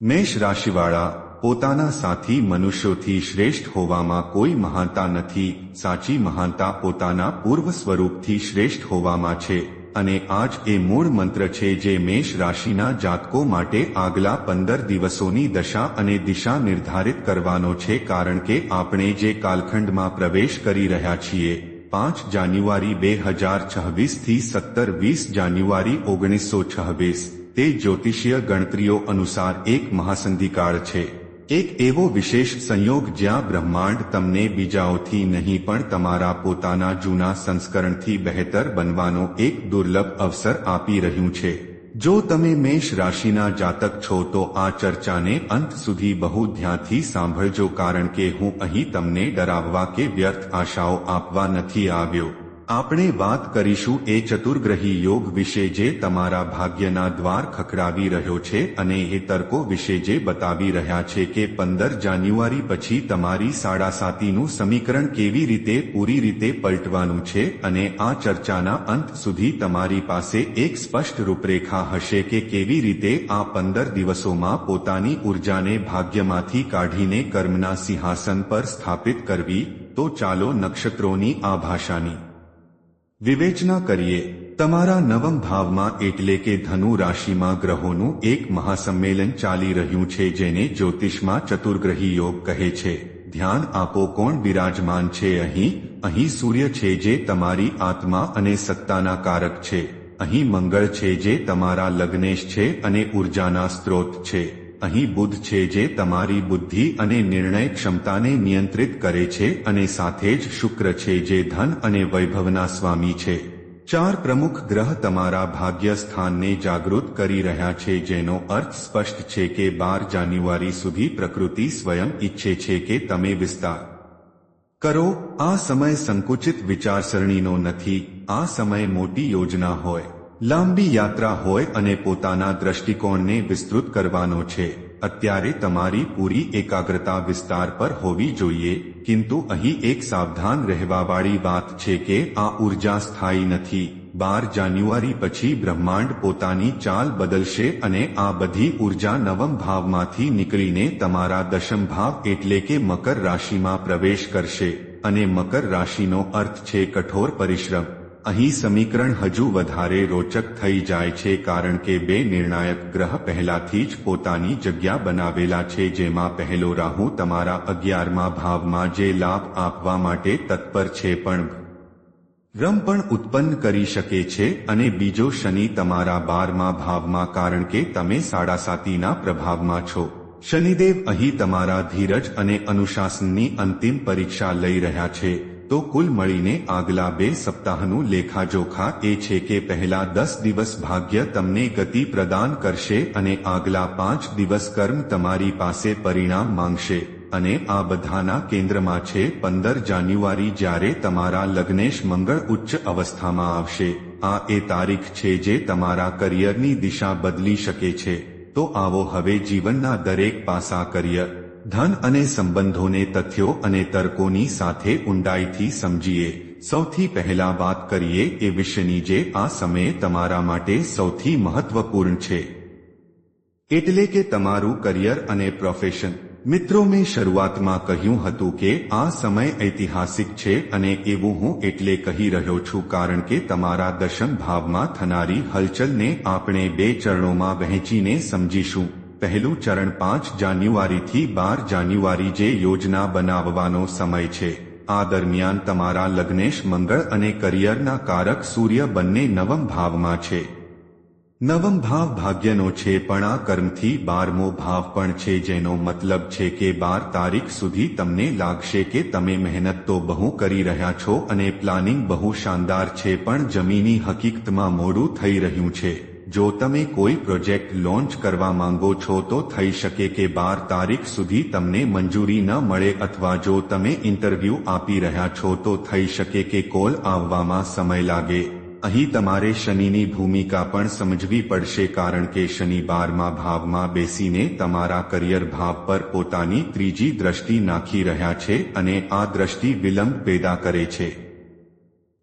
મેષ રાશિવાળા પોતાના સાથી મનુષ્યોથી શ્રેષ્ઠ હોવામાં કોઈ મહાનતા નથી. સાચી મહાનતા પોતાના પૂર્વ સ્વરૂપથી શ્રેષ્ઠ હોવામાં છે અને આ જ એ મૂળ મંત્ર છે જે મેષ રાશિના જાતકો માટે આગલા પંદર દિવસોની દશા અને દિશા નિર્ધારિત કરવાનો છે કારણ કે આપણે જે કાલખંડમાં પ્રવેશ કરી રહ્યા છીએ, પાંચ જાન્યુઆરી બે હજાર છવ્વીસથી સત્તર વીસ જાન્યુઆરી ઓગણીસો છવ્વીસ. તે જ્યોતિષીય ગણતરીઓ અનુસાર એક મહાસંધિકાળ છે. એક એવો વિશેષ સંયોગ જ્યાં બ્રહ્માંડ તમને બીજાઓથી નહીં પણ તમારા પોતાના જૂના સંસ્કરણથી બહેતર બનવાનો એક દુર્લભ અવસર આપી રહ્યું છે. જો તમે મેષ રાશિના જાતક છો તો આ ચર્ચાને અંત સુધી બહુ ધ્યાનથી સાંભળજો કારણ કે હું અહીં તમને ડરાવવા કે વ્યર્થ આશાઓ આપવા નથી આવ્યો. આપણે વાત કરીશું એ ચતુર્ગ્રહી યોગ વિશે જે તમારા ભાગ્યના દ્વાર ખખડાવી રહ્યો છે અને એ તર્કો વિશે જે બતાવી રહ્યા છે કે પંદર જાન્યુઆરી પછી તમારી સાડાસાતીનું સમીકરણ કેવી રીતે પૂરી રીતે પલટવાનું છે અને આ ચર્ચાના અંત સુધી તમારી પાસે એક સ્પષ્ટ રૂપરેખા હશે કે કેવી રીતે આ પંદર દિવસોમાં પોતાની ઉર્જાને ભાગ્યમાંથી કાઢીને કર્મના સિંહાસન પર સ્થાપિત કરવી? તો ચાલો નક્ષત્રોની આ ભાષાની વિવેચના કરીએ, તમારા નવમ ભાવમાં એટલે કે ધનુ રાશિમાં ગ્રહોનું એક મહાસંમેલન ચાલી રહ્યું છે જેને જ્યોતિષમાં ચતુર્ગ્રહી યોગ કહે છે. ધ્યાન આપો કોણ બિરાજમાન છે અહીં અહીં સૂર્ય છે જે તમારી આત્મા અને સત્તાના કારક છે. અહીં મંગળ છે જે તમારા લગ્નેશ છે અને ઉર્જાના સ્ત્રોત છે. અહીં બુદ્ધ છે જે તમારી બુદ્ધિ અને નિર્ણય ક્ષમતાને નિયંત્રિત કરે છે અને સાથે જ શુક્ર છે જે ધન અને વૈભવના સ્વામી છે. ચાર પ્રમુખ ગ્રહ તમારા ભાગ્ય સ્થાનને જાગૃત કરી રહ્યા છે જેનો અર્થ સ્પષ્ટ છે કે બાર જાન્યુઆરી સુધી પ્રકૃતિ સ્વયં ઈચ્છે છે કે તમે વિસ્તાર કરો. આ સમય સંકુચિત વિચારસરણીનો નથી. આ સમય મોટી યોજના હોય. લાંબી યાત્રા હોય અને પોતાના દ્રષ્ટિકોણને વિસ્તૃત કરવાનો છે. અત્યારે તમારી પૂરી એકાગ્રતા વિસ્તાર પર હોવી જોઈએ, કિંતુ અહીં એક સાવધાન રહેવાવાળી વાત છે કે આ ઊર્જા સ્થાયી નથી. બાર જાન્યુઆરી પછી બ્રહ્માંડ પોતાની ચાલ બદલશે અને આ બધી ઊર્જા નવમ ભાવમાંથી નીકળીને તમારા દશમ ભાવ એટલે કે મકર રાશિમાં પ્રવેશ કરશે. અને મકર રાશિનો અર્થ છે કઠોર પરિશ્રમ. અહીં સમીકરણ હજુ વધારે રોચક થઈ જાય છે કારણ કે બે નિર્ણાયક ગ્રહ પહેલાથી જ પોતાની જગ્યા બનાવેલા છે જેમાં પહેલો રાહુ તમારા અગિયારમા ભાવમાં જે લાભ આપવા માટે તત્પર છે પણ રમ પણ ઉત્પન્ન કરી શકે છે અને બીજો શનિ તમારા બારમા ભાવમાં કારણ કે તમે સાડા સાતીના પ્રભાવમાં છો. શનિદેવ અહીં તમારા ધીરજ અને અનુશાસનની અંતિમ પરીક્ષા લઈ રહ્યા છે. તો કુલ મળીને આગલા બે સપ્તાહનું લેખાજોખા એ છે કે પહેલા દસ દિવસ ભાગ્ય તમને ગતિ પ્રદાન કરશે અને આગલા પાંચ દિવસ કર્મ તમારી પાસે પરિણામ માંગશે. અને આ બધાના કેન્દ્રમાં છે, પંદર જાન્યુઆરી જ્યારે તમારા લગ્નેશ મંગળ ઉચ્ચ અવસ્થામાં આવશે. આ એ તારીખ છે જે તમારા કરિયરની દિશા બદલી શકે છે. તો આવો હવે જીવનના દરેક પાસા કરિયર ધન અને સંબંધોને તથ્યો અને તર્કોની સાથે ઊંડાઈથી સમજીએ. સૌથી પહેલા વાત કરીએ એ વિષયની જે આ સમયે તમારા માટે સૌથી મહત્વપૂર્ણ છે. એટલે કે તમારું કરિયર અને પ્રોફેશન. મિત્રો, મેં શરૂઆતમાં કહ્યું હતું કે આ સમય ઐતિહાસિક છે અને એવું હું એટલે કહી રહ્યો છું કારણ કે તમારા દશમ ભાવમાં થનારી હલચલને આપણે બે ચરણોમાં વહેંચીને સમજીશું. પહેલું ચરણ પાંચ જાન્યુઆરીથી બાર જાન્યુઆરી જે યોજના બનાવવાનો સમય છે. આ દરમિયાન તમારા લગ્નેશ મંગળ અને કરિયરના કારક સૂર્ય બંને નવમ ભાવમાં છે. નવમ ભાવ ભાગ્યનો છે પણ આ કર્મથી બારમો ભાવ પણ છે જેનો મતલબ છે કે બાર તારીખ સુધી તમને લાગશે કે તમે મહેનત તો બહુ કરી રહ્યા છો અને પ્લાનિંગ બહુ શાનદાર છે પણ જમીની હકીકતમાં મોડું થઈ રહ્યું છે. જો તમે કોઈ પ્રોજેક્ટ લોન્ચ કરવા માંગો છો તો થઈ શકે કે બાર તારીખ સુધી તમને મંજૂરી ન મળે અથવા જો તમે ઇન્ટરવ્યૂ આપી રહ્યા છો તો થઈ શકે કે કોલ આવવામાં સમય લાગે. અહીં તમારે શનિની ભૂમિકા પણ સમજવી પડશે કારણ કે શનિ બારમાં ભાવમાં બેસીને તમારા કરિયર ભાવ પર પોતાની ત્રીજી દ્રષ્ટિ નાખી રહ્યા છે અને આ દ્રષ્ટિ વિલંબ પેદા કરે છે.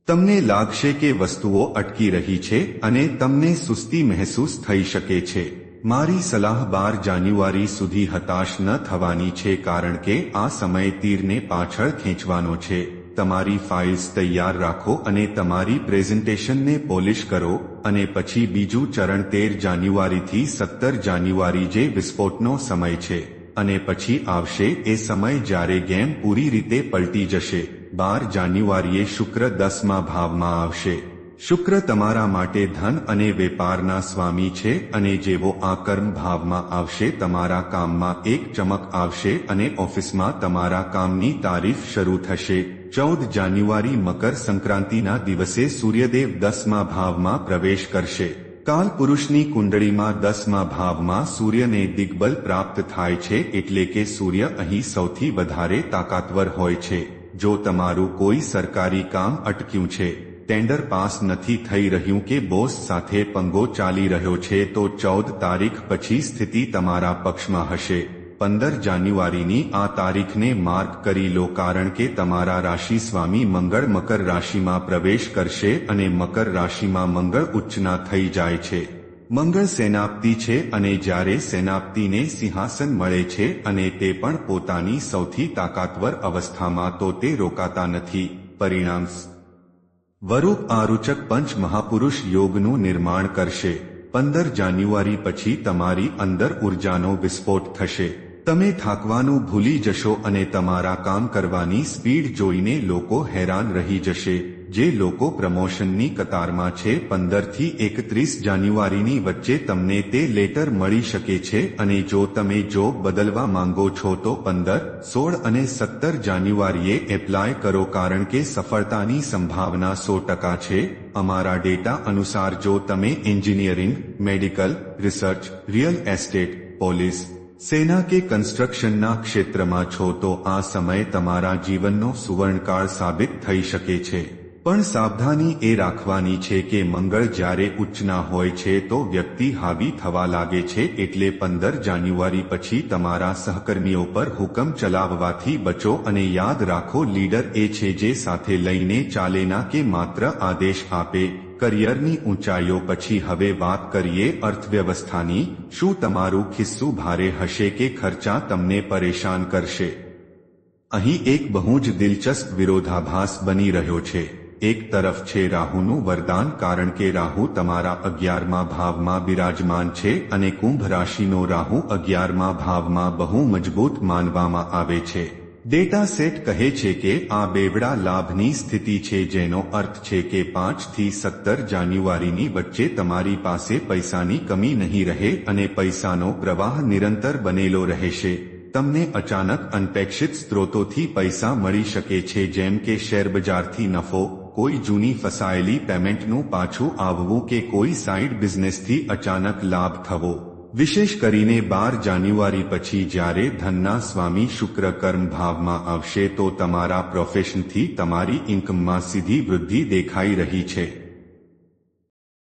તમને લાગશે કે વસ્તુઓ અટકી રહી છે અને તમને સુસ્તી મહેસૂસ થઈ શકે છે. મારી સલાહ બાર જાન્યુઆરી સુધી હતાશ ન થવાની છે કારણ કે આ સમય તીરને પાછળ ખેંચવાનો છે. તમારી ફાઇલ્સ તૈયાર રાખો અને તમારી પ્રેઝન્ટેશનને પોલિશ કરો અને પછી બીજું ચરણ તેર જાન્યુઆરીથી સત્તર જાન્યુઆરી જે વિસ્ફોટનો સમય છે. અને પછી આવશે એ સમય જ્યારે ગેમ પૂરી રીતે પલટી જશે. બાર જાન્યુઆરીએ શુક્ર દસમા ભાવમાં આવશે. શુક્ર તમારા માટે ધન અને વેપારના સ્વામી છે અને જેવો આ કર્મ ભાવમાં આવશે, તમારા કામમાં એક ચમક આવશે અને ઓફિસમાં તમારા કામની તારીફ શરૂ થશે. ચૌદ જાન્યુઆરી મકર સંક્રાંતિના દિવસે સૂર્યદેવ દસમા ભાવમાં પ્રવેશ કરશે. કાલ પુરુષની કુંડળીમાં દસમા ભાવમાં સૂર્યને દિગ્બલ પ્રાપ્ત થાય છે એટલે કે સૂર્ય અહીં સૌથી વધારે તાકાતવર હોય છે. જો તમારું કોઈ સરકારી કામ અટક્યું છે ટેન્ડર પાસ નથી થઈ રહ્યું કે બોસ સાથે પંગો ચાલી રહ્યો છે, તો ચૌદ તારીખ પછી સ્થિતિ તમારા પક્ષમાં હશે. પંદર જાન્યુઆરીની આ તારીખને માર્ક કરી લો કારણ કે તમારા રાશિ સ્વામી મંગળ મકર રાશિમાં પ્રવેશ કરશે અને મકર રાશિમાં મંગળ ઉચ્ચના થઈ જાય છે. મંગળ સેનાપ્તિ છે અને જ્યારે સેનાપ્તિને સિંહાસન મળે છે અને તે પણ પોતાની સૌથી તાકાતવર અવસ્થામાં તો તે રોકાતા નથી. પરિણામ વરૂપ આરુચક પંચ મહાપુરુષ યોગનું નિર્માણ કરશે. પંદર જાન્યુઆરી પછી તમારી અંદર ઉર્જાનો વિસ્ફોટ થશે. તમે થાકવાનું ભૂલી જશો અને તમારા કામ કરવાની સ્પીડ જોઈને લોકો હેરાન રહી જશે. જે લોકો પ્રમોશનની કતારમાં છે, પંદરથી એકત્રીસ જાન્યુઆરીની વચ્ચે તમને તે લેટર મળી શકે છે અને જો તમે જોબ બદલવા માંગો છો તો પંદર, સોળ અને સત્તર જાન્યુઆરીએ એપ્લાય કરો કારણ કે સફળતાની સંભાવના સો ટકા છે. અમારા ડેટા અનુસાર જો તમે engineering, medical, research, real estate, police, સેના કે કન્સ્ટ્રક્શનના ક્ષેત્રમાં છો તો આ સમય તમારા જીવનનો સુવર્ણકાળ સાબિત થઈ શકે છે. પણ સાવધાની એ રાખવાની છે કે મંગળ જ્યારે ઉચ્ચના હોય છે તો વ્યક્તિ હાવી થવા લાગે છે એટલે પંદર જાન્યુઆરી પછી તમારા સહકર્મીઓ પર હુકમ ચલાવવાથી બચો અને યાદ રાખો લીડર એ છે જે સાથે લઈને ચાલેના કે માત્ર આદેશ આપે. કરિયરની ઊંચાઈઓ પછી હવે વાત કરીએ અર્થવ્યવસ્થાની. શું તમારું ખિસ્સું ભારે હશે કે ખર્ચા તમને પરેશાન કરશે? અહીં એક બહુ જ દિલચસ્પ વિરોધાભાસ બની રહ્યો છે. એક તરફ છે રાહુનું વરદાન કારણ કે રાહુ તમારા અગિયારમાં ભાવમાં બિરાજમાન છે અને કુંભ રાશિનો રાહુ અગિયારમાં ભાવમાં બહુ મજબૂત માનવામાં આવે છે. ડેટા સેટ કહે છે કે આ બેવડા લાભની સ્થિતિ છે જેનો અર્થ છે કે પાંચથી સત્તર જાન્યુઆરીની વચ્ચે તમારી પાસે પૈસાની કમી નહીં રહે અને પૈસાનો પ્રવાહ નિરંતર બનેલો રહેશે. તમને અચાનક અનપેક્ષિત સ્ત્રોતોથી પૈસા મળી શકે છે જેમ કે શેરબજારથી નફો કોઈ જૂની ફસાયેલી પેમેન્ટનું પાછું આવવું કે કોઈ સાઇડ બિઝનેસથી અચાનક લાભ થવો? વિશેષ કરીને બાર જાન્યુઆરી પછી જ્યારે ધનના સ્વામી શુક્ર કર્મ ભાવમાં આવશે તો તમારા પ્રોફેશનથી તમારી ઇન્કમમાં સીધી વૃદ્ધિ દેખાઈ રહી છે.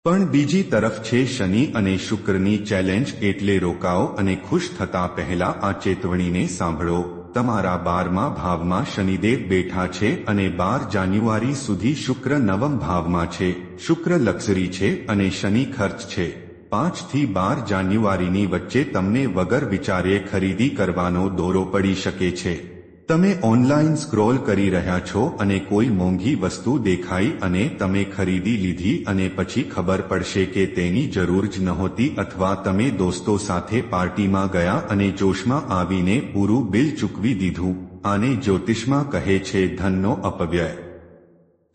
પણ બીજી તરફ છે શનિ અને શુક્રની ચેલેન્જ એટલે રોકાઓ અને ખુશ થતા પહેલા આ ચેતવણીને સાંભળો. તમારા બારમા ભાવમાં શનિદેવ બેઠા છે અને બાર જાન્યુઆરી સુધી શુક્ર નવમ ભાવમાં છે. શુક્ર લક્ઝરી છે અને શનિ ખર્ચ છે. પાંચથી બાર જાન્યુઆરીની વચ્ચે તમને વગર વિચારે ખરીદી કરવાનો દોરો પડી શકે છે. તમે ઓનલાઈન સ્ક્રોલ કરી રહ્યા છો અને કોઈ મોંઘી વસ્તુ દેખાઈ અને તમે ખરીદી લીધી અને પછી ખબર પડશે કે તેની જરૂર જ નહોતી અથવા તમે દોસ્તો સાથે પાર્ટીમાં ગયા અને જોશમાં આવીને પૂરું બિલ ચૂકવી દીધું. આને જ્યોતિષમાં કહે છે ધનનો અપવ્યય.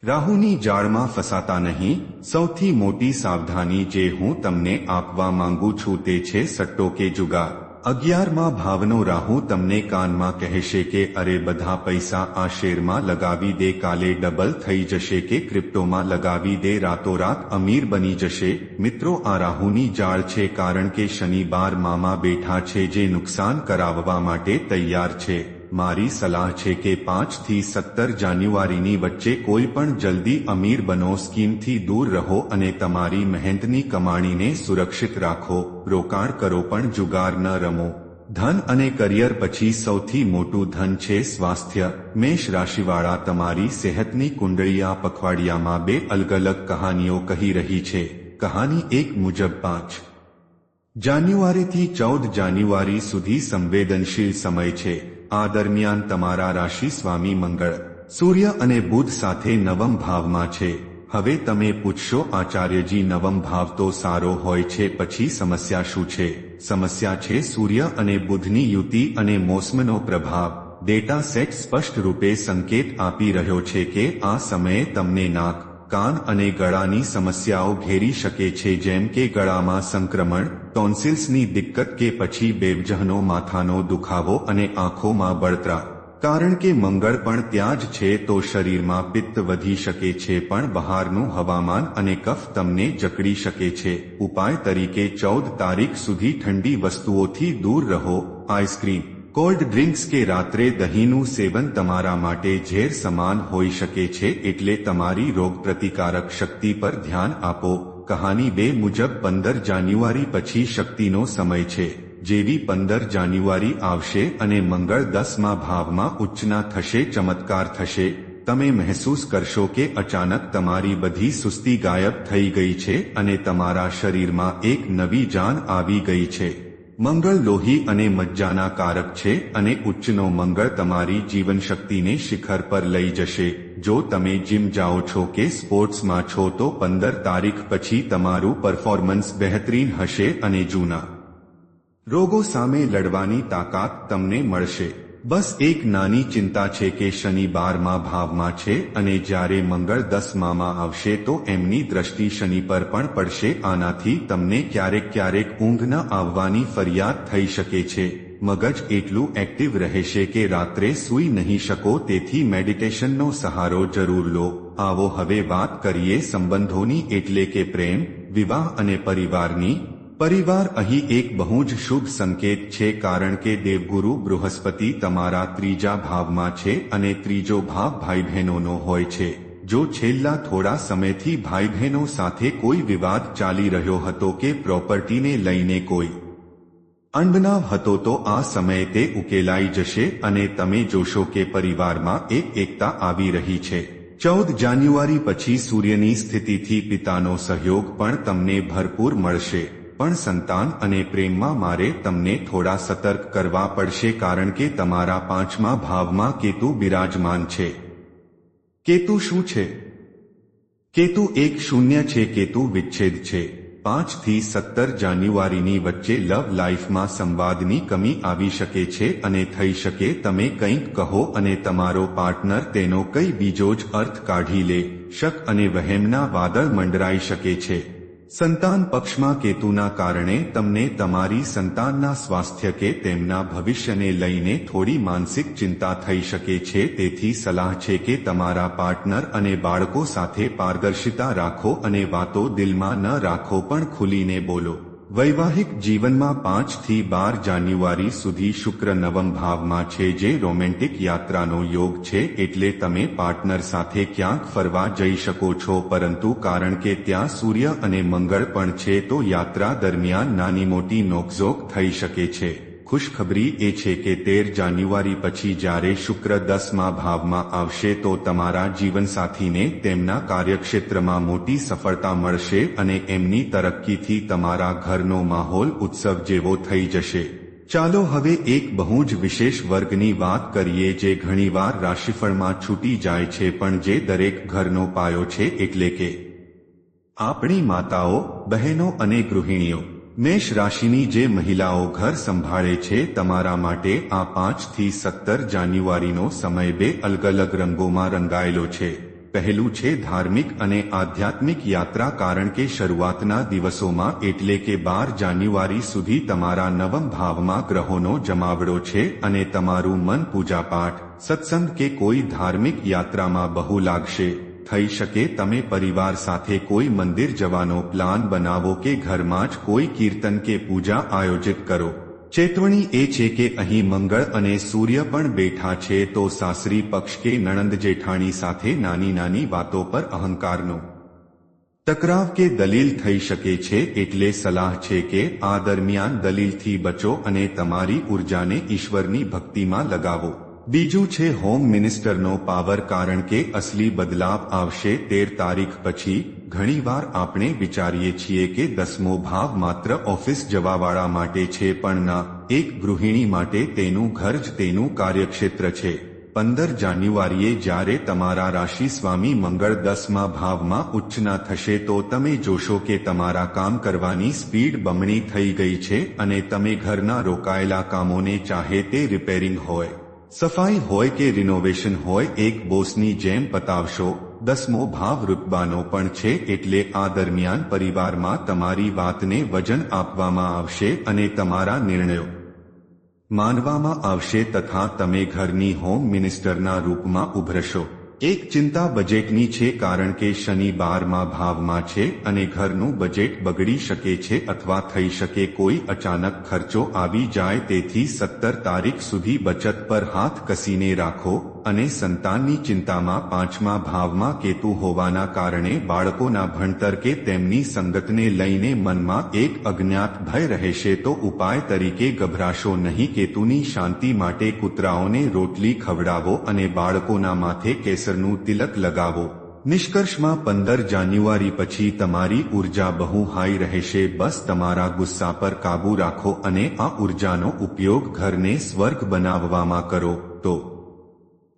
રાહુની જાળમાં ફસાતા નહીં. સૌથી મોટી સાવધાની જે હું તમને આપવા માંગુ છું તે છે સટ્ટો કે જુગાર. અગિયારમાં ભાવનો રાહુ તમને કાનમાં કહેશે કે, અરે, બધા પૈસા આ શેરમાં લગાવી દે, કાલે ડબલ થઈ જશે કે, ક્રિપ્ટોમાં લગાવી દે, રાતોરાત અમીર બની જશે. મિત્રો, આ રાહુની જાળ છે કારણ કે શનિ બાર મામા બેઠા છે જે નુકસાન કરાવવા માટે તૈયાર છે. મારી સલાહ છે કે પાંચથી સત્તર જાન્યુઆરીની વચ્ચે કોઈ પણ જલ્દી અમીર બનો, સ્કીમથી દૂર રહો અને તમારી મહેનતની કમાણીને સુરક્ષિત રાખો. રોકાણ કરો પણ જુગાર ન રમો. ધન અને કરિયર પછી સૌથી મોટું ધન છે સ્વાસ્થ્ય. મેષ રાશિવાળા તમારી સેહતની કુંડળી આ પખવાડિયામાં બે અલગ અલગ કહાનીઓ કહી રહી છે. કહાની એક મુજબ પાંચ. જાન્યુઆરીથી ચૌદ જાન્યુઆરી સુધી સંવેદનશીલ સમય છે. આ દરમિયાન તમારા રાશિ સ્વામી મંગળ, સૂર્ય અને બુધ સાથે નવમ ભાવમાં છે. હવે તમે પૂછશો, આચાર્યજી નવમ ભાવ તો સારો હોય છે, પછી સમસ્યા શું છે? સમસ્યા છે સૂર્ય અને બુધની યુતિ અને મોસમનો પ્રભાવ. ડેટા સેટ સ્પષ્ટ રૂપે સંકેત આપી રહ્યો છે કે આ સમયે તમને નાક કાન અને ગળાની સમસ્યાઓ ઘેરી શકે છે, જેમ કે ગળામાં સંક્રમણ, ટોન્સિલ્સની દિક્કત કે પછી બેવજહનો, માથાનો દુખાવો અને આંખોમાં બળતરા. કારણ કે મંગળ પણ ત્યાં જ છે, તો શરીરમાં પિત્ત વધી શકે છે, પણ બહારનું હવામાન અને કફ તમને જકડી શકે છે. ઉપાય તરીકે ચૌદ તારીખ સુધી ઠંડી વસ્તુઓથી દૂર રહો. આઈસ્ક્રીમ કોલ્ડ ડ્રિંક્સ કે રાત્રે દહીંનું સેવન તમારા માટે ઝેર સમાન હોઈ શકે છે એટલે તમારી રોગપ્રતિકારક શક્તિ પર ધ્યાન આપો. કહાની બે મુજબ પંદર જાન્યુઆરી પછી શક્તિનો સમય છે. જેવી પંદર જાન્યુઆરી આવશે અને મંગળ દસમા ભાવમાં ઉચ્ચના થશે, ચમત્કાર થશે. તમે મહેસૂસ કરશો કે અચાનક તમારી બધી સુસ્તી ગાયબ થઈ ગઈ છે અને તમારા શરીરમાં એક નવી જાન આવી ગઈ છે. મંગળ લોહી અને મજ્જાના કારક છે અને ઉચ્ચનો મંગળ તમારી જીવનશક્તિને શિખર પર લઈ જશે. જો તમે જીમ જાઓ છો કે સ્પોર્ટ્સમાં છો તો પંદર તારીખ પછી તમારું પરફોર્મન્સ બહેતરીન હશે અને જૂના રોગો સામે લડવાની તાકાત તમને મળશે. બસ એક નાની ચિંતા છે કે શનિ બારમાં ભાવમાં છે અને જ્યારે મંગળ દસમામાં આવશે તો એમની દ્રષ્ટિ શનિ પર પણ પડશે. આનાથી તમને ક્યારેક ક્યારેક ઊંઘ ન આવવાની ફરિયાદ થઈ શકે છે. મગજ એટલું એક્ટિવ રહેશે કે રાત્રે સૂઈ નહીં શકો, તેથી મેડિટેશનનો સહારો જરૂર લો. આવો હવે વાત કરીએ સંબંધોની, એટલે કે પ્રેમ, વિવાહ અને પરિવારની. પરિવાર અહીં એક બહુ જ શુભ સંકેત છે કારણ કે દેવગુરુ બૃહસ્પતિ તમારા ત્રીજા ભાવમાં છે અને ત્રીજો ભાવ ભાઈ બહેનોનો હોય છે. જો છેલ્લા થોડા સમયથી ભાઈ બહેનો સાથે કોઈ વિવાદ ચાલી રહ્યો હતો કે પ્રોપર્ટીને લઈને કોઈ અણબનાવ હતો તો આ સમયે તે ઉકેલાઈ જશે અને તમે જોશો કે પરિવારમાં એક એકતા આવી રહી છે. ચૌદ જાન્યુઆરી પછી સૂર્યની સ્થિતિથી પિતાનો સહયોગ પણ તમને ભરપૂર મળશે. પણ સંતાન અને પ્રેમમાં મારે તમને થોડા સતર્ક કરવા પડશે કારણ કે તમારા પાંચમા ભાવમાં કેતુ બિરાજમાન છે. કેતુ શું છે? કેતુ એક શૂન્ય છે, કેતુ વિચ્છેદ છે. પાંચથી સત્તર જાન્યુઆરીની વચ્ચે લવ લાઈફમાં સંવાદની કમી આવી શકે છે અને થઈ શકે તમે કંઈક કહો અને તમારો પાર્ટનર તેનો કઈ બીજો જ અર્થ કાઢી લે, શક અને વહેમના વાદળ મંડરાઈ શકે છે. સંતાન પક્ષમાં કેતુના કારણે તમને તમારી સંતાનના સ્વાસ્થ્ય કે તેમના ભવિષ્યને લઈને થોડી માનસિક ચિંતા થઈ શકે છે. તેથી સલાહ છે કે તમારા પાર્ટનર અને બાળકો સાથે પારદર્શિતા રાખો અને વાતો દિલમાં ન રાખો, પણ ખુલીને બોલો. વૈવાહિક જીવનમાં પાંચથી બાર જાન્યુઆરી સુધી શુક્ર નવમ ભાવમાં છે જે રોમેન્ટિક યાત્રાનો યોગ છે એટલે તમે પાર્ટનર સાથે ક્યાંક ફરવા જઈ શકો છો, પરંતુ કારણ કે ત્યાં સૂર્ય અને મંગળ પણ છે તો યાત્રા દરમિયાન નાની મોટી નોકઝોક થઈ શકે છે. ખુશખબરી એ છે કે તેર જાન્યુઆરી પછી જ્યારે શુક્ર દસમા ભાવમાં આવશે તો તમારા જીવનસાથીને તેમના કાર્યક્ષેત્રમાં મોટી સફળતા મળશે અને એમની તરક્કીથી તમારા ઘરનો માહોલ ઉત્સવ જેવો થઈ જશે. ચાલો હવે એક બહુ જ વિશેષ વર્ગની વાત કરીએ જે ઘણીવાર રાશિફળમાં છૂટી જાય છે પણ જે દરેક ઘરનો પાયો છે એટલે કે આપણી માતાઓ, બહેનો અને ગૃહિણીઓ. મેષ રાશિની જે મહિલાઓ ઘર સંભાળે છે, તમારા માટે આ પાંચથી સત્તર જાન્યુઆરીનો સમય બે અલગ અલગ રંગોમાં રંગાયેલો છે. પહેલું છે ધાર્મિક અને આધ્યાત્મિક યાત્રા કારણ કે શરૂઆતના દિવસોમાં એટલે કે બાર જાન્યુઆરી સુધી તમારા નવમ ભાવમાં ગ્રહોનો જમાવડો છે અને તમારું મન પૂજાપાઠ, સત્સંગ કે કોઈ ધાર્મિક યાત્રામાં બહુ લાગશે. થઈ શકે તમે પરિવાર સાથે કોઈ મંદિર જવાનો પ્લાન બનાવો કે ઘરમાં જ કોઈ કીર્તન કે પૂજા આયોજિત કરો. ચેતવણી એ છે કે અહીં મંગળ અને સૂર્ય પણ બેઠા છે તો સાસરી પક્ષ કે નણંદ જેઠાણી સાથે નાની નાની વાતો પર અહંકારનો તકરાવ કે દલીલ થઈ શકે છે એટલે સલાહ છે કે આ દરમિયાન દલીલથી બચો અને તમારી ઉર્જાને ઈશ્વરની ભક્તિમાં લગાવો. બીજું છે હોમ મિનિસ્ટરનો પાવર કારણ કે અસલી બદલાવ આવશે તેર તારીખ પછી. ઘણીવાર આપણે વિચારીએ છીએ કે દસમો ભાવ માત્ર ઓફિસ જવાવાળા માટે છે પણ ના, એક ગૃહિણી માટે તેનું ઘર જ તેનું કાર્યક્ષેત્ર છે. પંદર જાન્યુઆરીએ જ્યારે તમારા રાશિ સ્વામી મંગળ દસમા ભાવમાં ઉચ્ચના થશે તો તમે જોશો કે તમારા કામ કરવાની સ્પીડ બમણી થઈ ગઈ છે અને તમે ઘરના રોકાયેલા કામોને ચાહે તે રિપેરિંગ હોય. સફાઈ હોય કે રિનોવેશન હોય, એક બોસની જેમ પતાવશો. દસમો ભાવ રૂપબાનો પણ છે, એટલે આ દરમિયાન પરિવારમાં તમારી વાતને વજન આપવામાં આવશે અને તમારા નિર્ણયો માનવામાં આવશે તથા તમે ઘરની હોમ મિનિસ્ટરના રૂપમાં ઉભરશો. એક ચિંતા બજેટની છે કારણ કે શનિ બારમાં ભાવમાં છે અને ઘરનું બજેટ બગડી શકે છે અથવા થઈ શકે કોઈ અચાનક ખર્ચો આવી જાય તેથી સત્તર તારીખ સુધી બચત પર હાથ કસીને રાખો. અને સંતાનની ચિંતામાં પાંચમા ભાવમાં કેતુ હોવાના કારણે બાળકોના ભણતર કે તેમની સંગતને લઈને મનમાં એક અજ્ઞાત ભય રહેશે તો ઉપાય તરીકે ગભરાશો નહીં. કેતુની શાંતિ માટે કૂતરાઓને રોટલી ખવડાવો અને બાળકોના માથે કેસરનું તિલક લગાવો. નિષ્કર્ષમાં પંદર જાન્યુઆરી પછી તમારી ઊર્જા બહુ હાઈ રહેશે. બસ તમારા ગુસ્સા પર કાબૂ રાખો અને આ ઉર્જાનો ઉપયોગ ઘરને સ્વર્ગ બનાવવામાં કરો. તો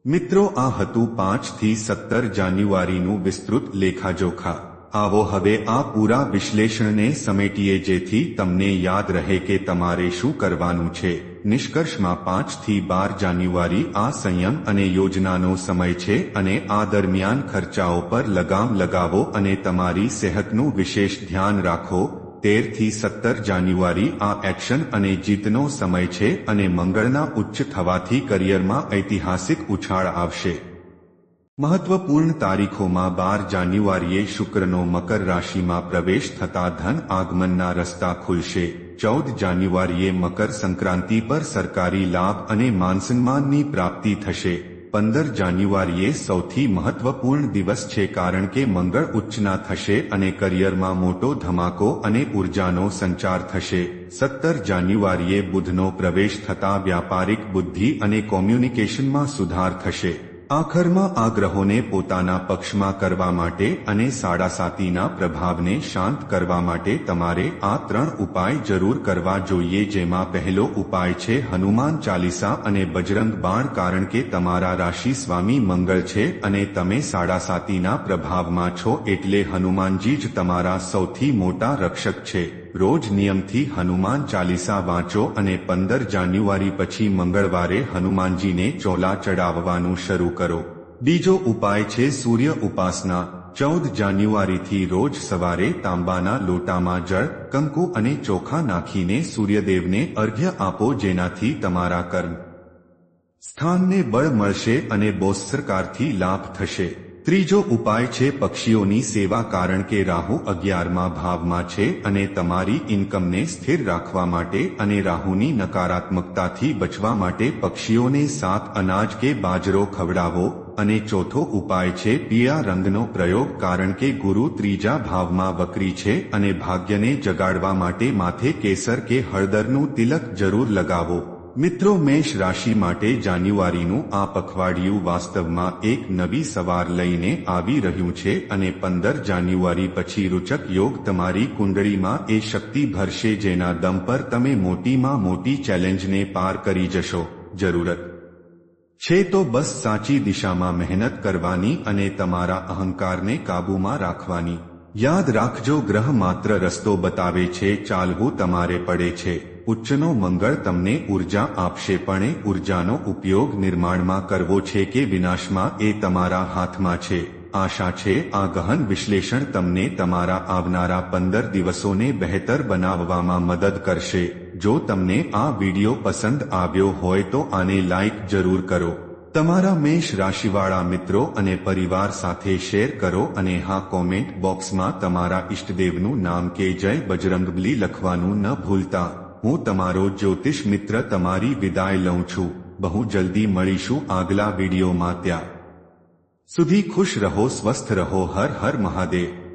મિત્રો, આ હતું પાંચથી સત્તર જાન્યુઆરીનું વિસ્તૃત લેખાજોખા. આવો હવે આ પૂરા વિશ્લેષણને સમેટીએ જેથી તમને યાદ રહે કે તમારે શું કરવાનું છે. નિષ્કર્ષમાં પાંચથી બાર જાન્યુઆરી આ સંયમ અને યોજનાનો સમય છે અને આ દરમિયાન ખર્ચાઓ પર લગામ લગાવો અને તમારી સેહતનું વિશેષ ધ્યાન રાખો. તેરથી સત્તર જાન્યુઆરી આ એક્શન અને જીતનો સમય છે અને મંગળના ઉચ્ચ થવાથી કરિયરમાં ઐતિહાસિક ઉછાળ આવશે. મહત્વપૂર્ણ તારીખોમાં બાર જાન્યુઆરીએ શુક્રનો મકર રાશિમાં પ્રવેશ થતા ધન આગમનના રસ્તા ખુલશે. ચૌદ જાન્યુઆરીએ મકર સંક્રાંતિ પર સરકારી લાભ અને માનસન્માનની પ્રાપ્તિ થશે. પંદર જાન્યુઆરીએ સૌથી મહત્વપૂર્ણ દિવસ છે કારણ કે મંગળ ઉચ્ચના થશે અને કરિયરમાં મોટો ધમાકો અને ઉર્જાનો સંચાર થશે. સત્તર જાન્યુઆરીએ બુધનો પ્રવેશ થતા વ્યાપારિક બુદ્ધિ અને કોમ્યુનિકેશનમાં સુધાર થશે. આખરમાં આ ગ્રહોને પોતાના પક્ષમાં કરવા માટે અને સાડાસાતીના પ્રભાવને શાંત કરવા માટે તમારે આ ત્રણ ઉપાય જરૂર કરવા જોઈએ જેમાં પહેલો ઉપાય છે હનુમાન ચાલીસા અને બજરંગ બાણ કારણ કે તમારા રાશિ સ્વામી મંગળ છે અને તમે સાડાસાતીના પ્રભાવમાં છો એટલે હનુમાનજી જ તમારા સૌથી મોટા રક્ષક છે. રોજ નિયમથી હનુમાન ચાલીસા વાંચો અને પંદર જાન્યુઆરી પછી મંગળવારે હનુમાનજીને ચોલા ચડાવવાનું શરૂ કરો. બીજો ઉપાય છે સૂર્ય ઉપાસના. ચૌદ જાન્યુઆરીથી રોજ સવારે તાંબાના લોટામાં જળ, કંકુ અને ચોખા નાખીને સૂર્યદેવને અર્ઘ્ય આપો જેનાથી તમારા કર્મ સ્થાનને બળ મળશે અને બોત્સરકારથી લાભ થશે. ત્રીજો ઉપાય છે પક્ષીઓની સેવા કારણ કે રાહુ અગિયારમાં ભાવમાં છે અને તમારી ઇન્કમને સ્થિર રાખવા માટે અને રાહુની નકારાત્મકતાથી બચવા માટે પક્ષીઓને સાત અનાજ કે બાજરો ખવડાવો. અને ચોથો ઉપાય છે પીળા રંગનો પ્રયોગ કારણ કે ગુરુ ત્રીજા ભાવમાં વક્રી છે અને ભાગ્યને જગાડવા માટે માથે કેસર કે હળદરનું તિલક જરૂર લગાવો. મિત્રો, મેષ રાશિ માટે જાન્યુઆરીનું આ પખવાડિયું વાસ્તવમાં એક નવી સવાર લઈને આવી રહ્યું છે અને પંદર જાન્યુઆરી પછી રૂચક યોગ તમારી કુંડળીમાં એ શક્તિ ભરશે જેના દમ પર તમે મોટીમાં મોટી ચેલેન્જને પાર કરી જશો. જરૂરત. છે તો બસ સાચી દિશામાં મહેનત કરવાની અને તમારા અહંકારને કાબૂમાં રાખવાની. યાદ રાખજો, ગ્રહ માત્ર રસ્તો બતાવે છે, ચાલવું તમારે પડે છે. ઉચ્ચનો મંગળ તમને ઊર્જા આપશે પણ એ ઉર્જાનો ઉપયોગ નિર્માણમાં કરવો છે કે વિનાશમાં એ તમારા હાથમાં છે. આશા છે, આ ગહન વિશ્લેષણ તમને તમારા આવનારા પંદર દિવસોને બહેતર બનાવવામાં મદદ કરશે. જો તમને આ વિડિયો પસંદ આવ્યો હોય તો આને લાઇક જરૂર કરો. તમારા મેષ રાશિવાળા મિત્રો અને પરિવાર સાથે શેર કરો અને હા કોમેન્ટ બોક્સમાં તમારા ઇષ્ટદેવનું નામ કે જય બજરંગબલી લખવાનું ન ભૂલતા. હું તમારો જ્યોતિષ મિત્ર તમારી વિદાય લઉં છું. બહુ જલ્દી મળીશું આગલા વિડીયોમાં ત્યાં. સુધી ખુશ રહો, સ્વસ્થ રહો, હર હર મહાદેવ.